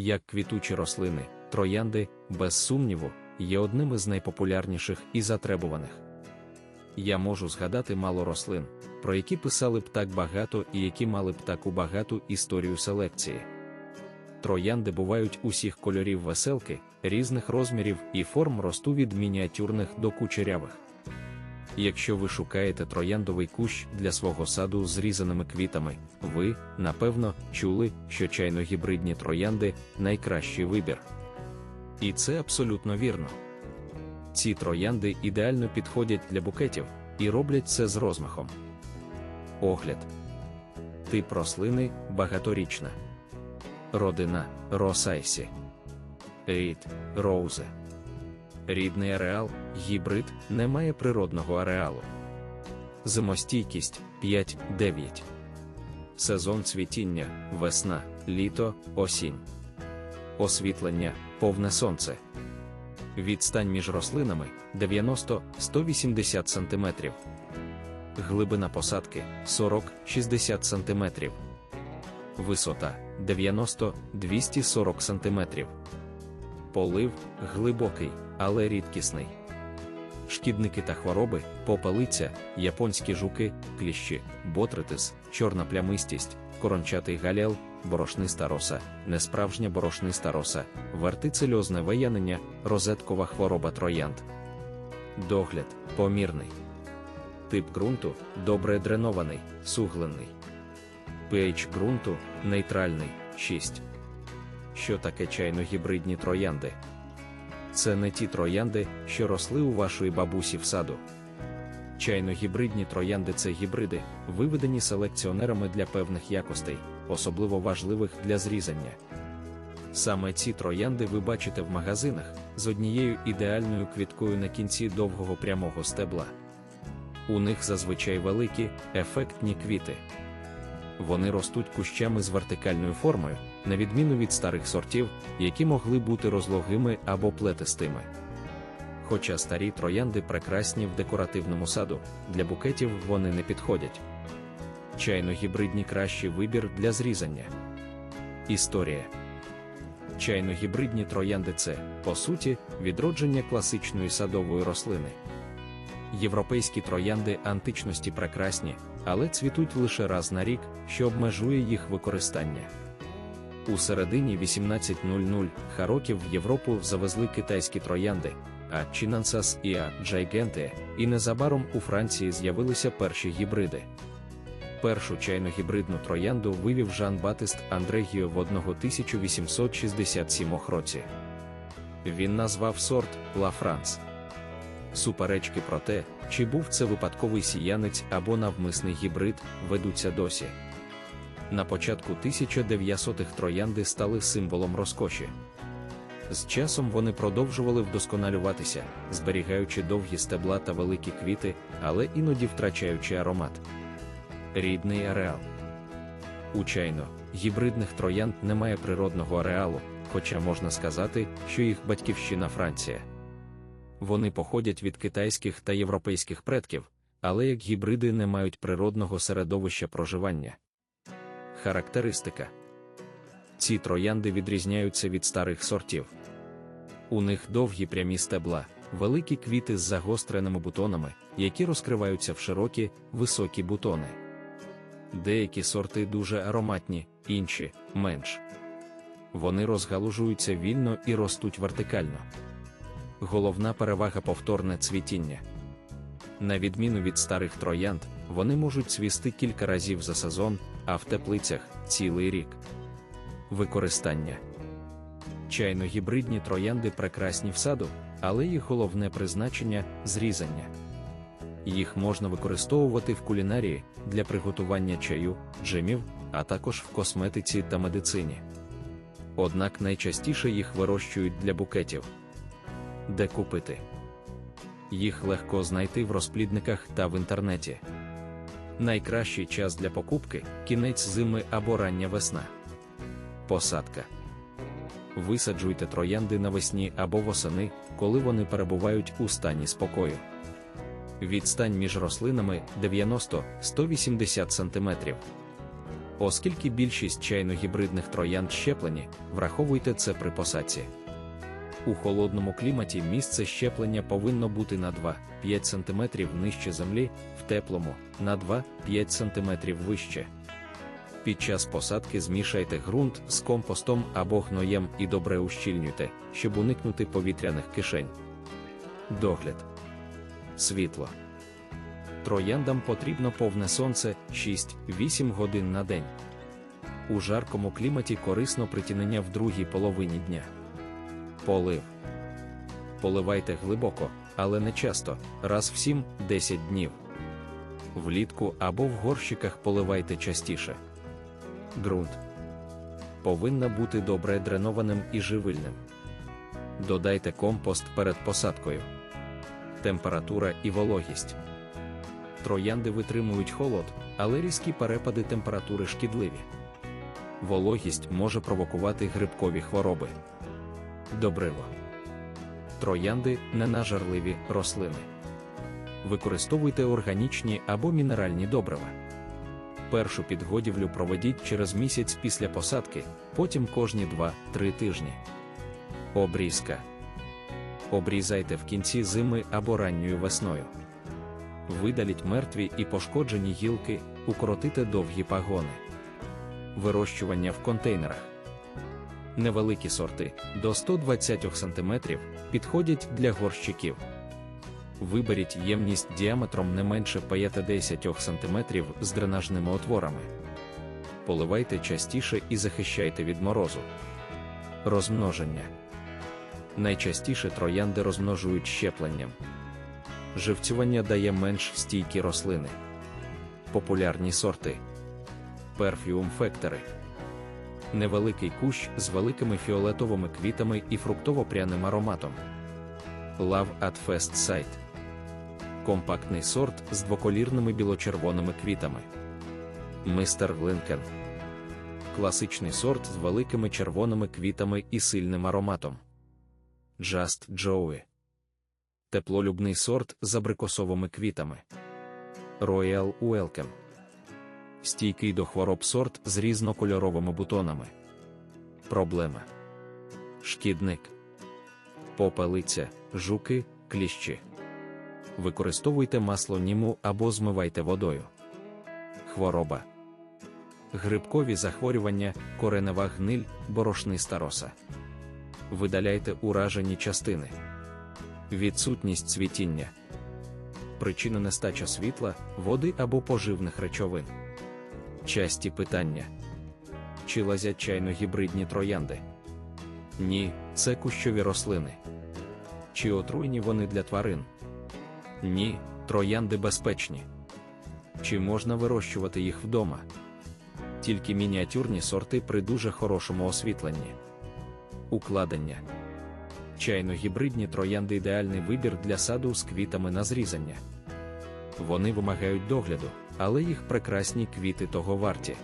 Як квітучі рослини, троянди, без сумніву, є одним із найпопулярніших і затребуваних. Я можу згадати мало рослин, про які писали б так багато і які мали б таку багату історію селекції. Троянди бувають усіх кольорів веселки, різних розмірів і форм росту від мініатюрних до кучерявих. Якщо ви шукаєте трояндовий кущ для свого саду з різаними квітами, ви, напевно, чули, що чайно-гібридні троянди найкращий вибір. І це абсолютно вірно. Ці троянди ідеально підходять для букетів і роблять це з розмахом. Огляд. Тип рослини багаторічна. Родина Росайсі. Рід Роузе. Рідний ареал, гібрид не має природного ареалу. Зимостійкість 5-9. Сезон цвітіння, весна, літо, осінь. Освітлення, повне сонце. Відстань між рослинами 90-180 см. Глибина посадки 40-60 см. Висота 90-240 см. Полив глибокий, але рідкісний. Шкідники та хвороби, попелиця, японські жуки, кліщі, ботритис, чорна плямистість, корончатий галіал, борошниста роса, несправжня борошниста роса, вертицельозне виянення, розеткова хвороба троянд. Догляд помірний. Тип ґрунту добре дренований, суглинний. pH ґрунту нейтральний 6. Що таке чайно-гібридні троянди? Це не ті троянди, що росли у вашої бабусі в саду. Чайно-гібридні троянди це гібриди, виведені селекціонерами для певних якостей, особливо важливих для зрізання. Саме ці троянди ви бачите в магазинах з однією ідеальною квіткою на кінці довгого прямого стебла. У них зазвичай великі, ефектні квіти. Вони ростуть кущами з вертикальною формою, на відміну від старих сортів, які могли бути розлогими або плетистими. Хоча старі троянди прекрасні в декоративному саду, для букетів вони не підходять. Чайно-гібридні кращий вибір для зрізання. Історія чайно-гібридні троянди це, по суті, відродження класичної садової рослини. Європейські троянди античності прекрасні, але цвітуть лише раз на рік, що обмежує їх використання. У середині 1800 хароків в Європу завезли китайські троянди, а Чинансас і А. Джайгенте, і незабаром у Франції з'явилися перші гібриди. Першу чайно-гібридну троянду вивів Жан Батист Андрегіо в 1867 році. Він назвав сорт Ла Франс. Суперечки про те, чи був це випадковий сіянець або навмисний гібрид, ведуться досі. На початку 1900-х троянди стали символом розкоші. З часом вони продовжували вдосконалюватися, зберігаючи довгі стебла та великі квіти, але іноді втрачаючи аромат. Рідний ареал. У чайно, гібридних троянд немає природного ареалу, хоча можна сказати, що їх батьківщина Франція. Вони походять від китайських та європейських предків, але як гібриди не мають природного середовища проживання. Характеристика ці троянди відрізняються від старих сортів. У них довгі прямі стебла, великі квіти з загостреними бутонами, які розкриваються в широкі, високі бутони. Деякі сорти дуже ароматні, інші менш. Вони розгалужуються вільно і ростуть вертикально. Головна перевага повторне цвітіння. На відміну від старих троянд, вони можуть цвісти кілька разів за сезон, а в теплицях цілий рік. Використання чайно-гібридні троянди прекрасні в саду, але їх головне призначення зрізання. Їх можна використовувати в кулінарії для приготування чаю, джемів, а також в косметиці та медицині. Однак найчастіше їх вирощують для букетів. Де купити? Їх легко знайти в розплідниках та в інтернеті. Найкращий час для покупки кінець зими або рання весна. Посадка. Висаджуйте троянди навесні або восени, коли вони перебувають у стані спокою. Відстань між рослинами 90-180 см. Оскільки більшість чайно-гібридних троянд щеплені, враховуйте це при посадці. У холодному кліматі місце щеплення повинно бути на 2-5 см нижче землі, в теплому на 2-5 см вище. Під час посадки змішайте ґрунт з компостом або гноєм і добре ущільнюйте, щоб уникнути повітряних кишень. Догляд. Світло. Трояндам потрібно повне сонце 6-8 годин на день. У жаркому кліматі корисно притінення в другій половині дня. Полив. Поливайте глибоко, але не часто, раз в 7-10 днів. Влітку або в горщиках поливайте частіше. Ґрунт повинна бути добре дренованим і живильним. Додайте компост перед посадкою. Температура і вологість. Троянди витримують холод, але різкі перепади температури шкідливі. Вологість може провокувати грибкові хвороби. Добриво. Троянди ненажарливі рослини. Використовуйте органічні або мінеральні добрива. Першу підгодівлю проведіть через місяць після посадки, потім кожні 2-3 тижні. Обрізка. Обрізайте в кінці зими або ранньою весною. Видаліть мертві і пошкоджені гілки, укоротите довгі пагони. Вирощування в контейнерах. Невеликі сорти до 120 см підходять для горщиків. Виберіть ємність діаметром не менше 5-10 см з дренажними отворами. Поливайте частіше і захищайте від морозу. Розмноження. Найчастіше троянди розмножують щепленням. Живцювання дає менш стійкі рослини. Популярні сорти. Перфіум фектори. Невеликий кущ з великими фіолетовими квітами і фруктово-пряним ароматом. Love at First Sight. Компактний сорт з двоколірними білочервоними квітами. Мистер Линкен. Класичний сорт з великими червоними квітами і сильним ароматом. Just Joey. Теплолюбний сорт з абрикосовими квітами. Royal Welcome. Стійкий до хвороб сорт з різнокольоровими бутонами. Проблема. Шкідник. Попелиця, жуки, кліщі. Використовуйте масло німу або змивайте водою. Хвороба. Грибкові захворювання, коренева гниль, борошниста роса. Видаляйте уражені частини. Відсутність цвітіння. Причина нестача світла, води або поживних речовин. Часті питання. Чи лазять чайно-гібридні троянди? Ні, це кущові рослини. Чи отруйні вони для тварин? Ні, троянди безпечні. Чи можна вирощувати їх вдома? Тільки мініатюрні сорти при дуже хорошому освітленні. Укладення. Чайно-гібридні троянди ідеальний вибір для саду з квітами на зрізання. Вони вимагають догляду, але їх прекрасні квіти того варті.